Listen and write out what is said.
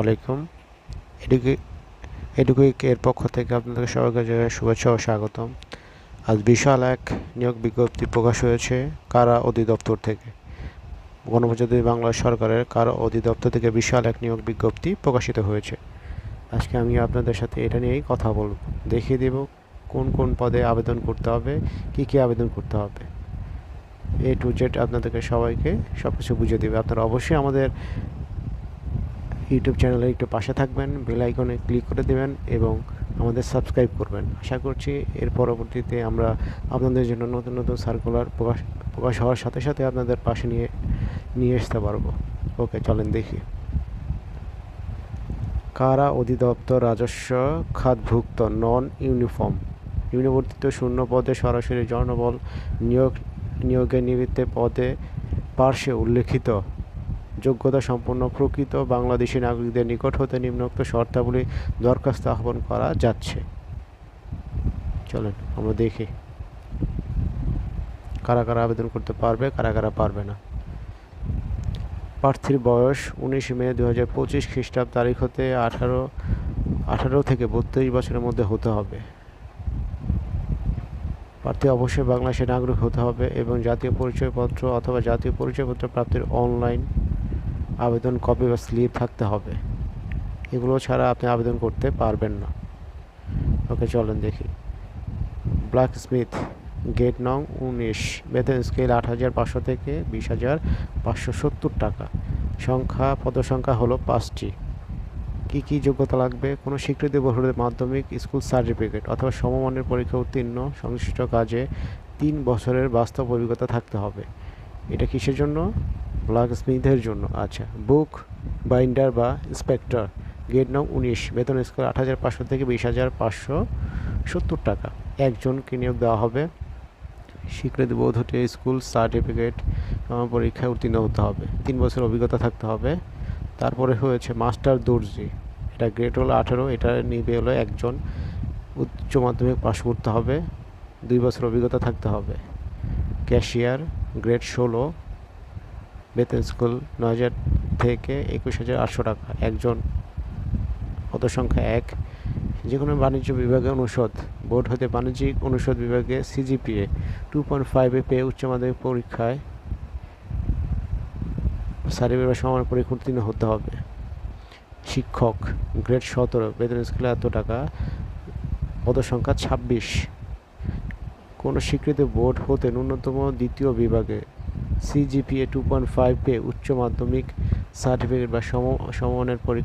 আলাইকুম। এডুকে এর পক্ষ থেকে আপনাদের সবাইকে জানাই শুভেচ্ছা ও স্বাগতম। আজ বিশাল এক নিয়োগ বিজ্ঞপ্তি প্রকাশ হয়েছে কারা অধিদপ্তর থেকে। গণপ্রজাতন্ত্রী বাংলা সরকারের কারা অধিদপ্তর থেকে বিশাল এক নিয়োগ বিজ্ঞপ্তি প্রকাশিত হয়েছে। আজকে আমি আপনাদের সাথে এটা নিয়েই কথা বলব। দেখিয়ে দেব কোন কোন পদে আবেদন করতে হবে, কী কী আবেদন করতে হবে। এ টু জেড আপনাদেরকে সবাইকে সব কিছু বুঝিয়ে দেবে। আপনারা অবশ্যই আমাদের ইউটিউব চ্যানেলে একটু পাশে থাকবেন, বেল আইকনে ক্লিক করে দেবেন এবং আমাদের সাবস্ক্রাইব করবেন। আশা করছি এর পরবর্তীতে আমরা আপনাদের জন্য নতুন নতুন সার্কুলার প্রকাশ প্রকাশ হওয়ার সাথে সাথে আপনাদের পাশে নিয়ে নিয়ে আসতে পারব। ওকে, চলেন দেখি। কারা অধিদপ্তর রাজস্ব খাতভুক্ত? নন ইউনিফর্ম। ইউনিবর্তিত শূন্য পদে সরাসরি জনবল নিয়োগ, নিয়োগের নিমিত্তে পদে পার্শ্বে উল্লেখিত যোগ্যতা সম্পন্ন প্রকৃত বাংলাদেশি নাগরিকদের নিকট হতে নিম্নোক্ত শর্তাবলী দরখাস্ত আহ্বান করা যাচ্ছে। চলেন, আমরা দেখি। কারা কারা আবেদন করতে পারবে, কারা কারা পারবে না। প্রার্থীর বয়স উনিশ মে দু হাজার পঁচিশ খ্রিস্টাব্দ তারিখ হতে আঠারো আঠারো থেকে বত্রিশ বছরের মধ্যে হতে হবে। প্রার্থী অবশ্যই বাংলাদেশের নাগরিক হতে হবে এবং জাতীয় পরিচয়পত্র অথবা জাতীয় পরিচয়পত্র প্রাপ্তির অনলাইন আবেদন কপি বা স্লিপ থাকতে হবে। এগুলো ছাড়া আপনি আবেদন করতে পারবেন না। ওকে, চলেন দেখি। ব্ল্যাক স্মিথ গেট নং উনিশ, বেতন স্কেল আট হাজার পাঁচশো থেকে বিশ হাজার পাঁচশো সত্তর টাকা। সংখ্যা, পদসংখ্যা হলো পাঁচটি। কি কি যোগ্যতা লাগবে? কোনো স্বীকৃতি বোর্ডের মাধ্যমিক, স্কুল সার্টিফিকেট অথবা সমমানের পরীক্ষা উত্তীর্ণ, সংশ্লিষ্ট কাজে তিন বছরের বাস্তব অভিজ্ঞতা থাকতে হবে। এটা কিসের জন্য? ব্ল্যাক স্মিথের জন্য। আচ্ছা বুক বাইন্ডার বা ইন্সপেক্টর গেট নং উনিশ, বেতন স্কেল আট হাজার পাঁচশো থেকে বিশ হাজার পাঁচশো সত্তর টাকা। একজনকে নিয়োগ দেওয়া হবে। স্বীকৃতি বোধ হতে স্কুল সার্টিফিকেট পরীক্ষায় উত্তীর্ণ হতে হবে। তিন বছর অভিজ্ঞতা থাকতে হবে। তারপরে হয়েছে মাস্টার দর্জি। এটা গ্রেড হলো আঠেরো, এটা নিবে হলো একজন। উচ্চ মাধ্যমিক পাশ করতে হবে। দুই বছর অভিজ্ঞতা থাকতে হবে। ক্যাশিয়ার গ্রেড ষোলো। বেতন স্কুল নয় হাজার থেকে একুশ হাজার আটশো টাকা। একজন পদ সংখ্যা এক। যে কোনো বাণিজ্য বিভাগে অনুষদ। বোর্ড হতে বাণিজ্যিক অনুষদ বিভাগে সিজিপিএ। টু পয়েন্ট ফাইভে পেয়ে উচ্চ মাধ্যমিক পরীক্ষায় সার্টিফিকেট সমান পরীক্ষা উত্তীর্ণ হতে হবে। শিক্ষক, গ্রেড সতেরো। বেতন স্কুলে এত টাকা। পদ সংখ্যা ছাব্বিশ। কোনো স্বীকৃত বোর্ড হতে ন্যূনতম দ্বিতীয় বিভাগে সিজিপিএ টু পয়েন্ট ফাইভ পেয়ে উচ্চ মাধ্যমিক সার্টিফিকেট বা সম সমমানের পরীক্ষা